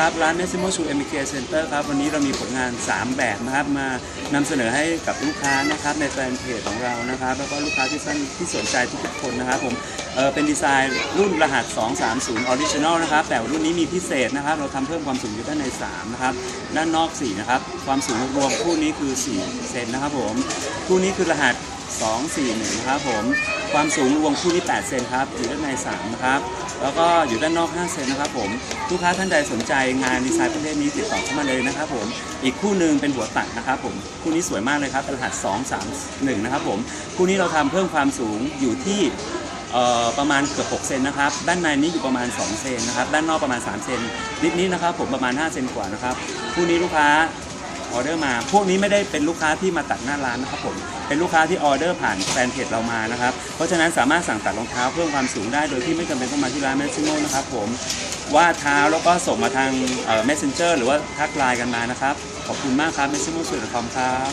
ครับร้าน Massimo Shoe MK Center ครับวันนี้เรามีผลงาน 3 แบบนะครับมานำเสนอให้กับลูกค้านะครับในแฟนเพจของเรานะครับแล้วก็ลูกค้าที่สนที่สนใจทุกๆคนนะครับผมเออเป็นดีไซน์รุ่นรหัส 230 Original นะครับแต่รุ่นนี้มีพิเศษนะครับเราทำเพิ่มความสูงอยู่ด้านใน 3 นะครับ ด้านนอก 4 นะครับ ความสูงรวมคู่นี้คือ 4 เซนนะครับผมคู่นี้คือรหัส 241นะครับผมความสูงรวมคู่นี้8เซนครับอยู่ด้านใน3นะครับแล้วก็อยู่ด้านนอก 5 เซนนะครับผมลูกค้าท่านใดสนใจงานดีไซน์ประเภทนี้ติดต่อเข้ามาเลยนะครับผมอีกคู่หนึ่งเป็นหัวตัดนะครับผมคู่นี้สวยมากเลยครับเป็นรหัส 231 นะครับผมคู่นี้เราทำเพิ่มความสูงอยู่ที่ประมาณเกือบ 6 เซนนะครับ ด้านในนี้อยู่ประมาณ 2 เซนนะครับ ด้านนอกประมาณ 3 เซนนิดนี้นะครับ ผมประมาณ 5 เซนกว่านะครับ คู่นี้ลูกค้า ออเดอร์มา พวกนี้ไม่ได้เป็นลูกค้าที่มาตัดหน้าร้านนะครับผมเป็นลูกค้าที่ออเดอร์ผ่านแฟนเพจเรามานะครับเพราะฉะนั้นสามารถสั่งตัดรองเท้าเพิ่มความสูงได้โดยที่ไม่จำเป็นต้องมาที่ร้านแมสซิโมนะครับผมว่าเท้าแล้วก็ส่งมาทางเอ่อ messenger หรือว่าทักไลน์กันมานะครับ ขอบคุณมากครับ m e s s i m o s u i t c o m ครับ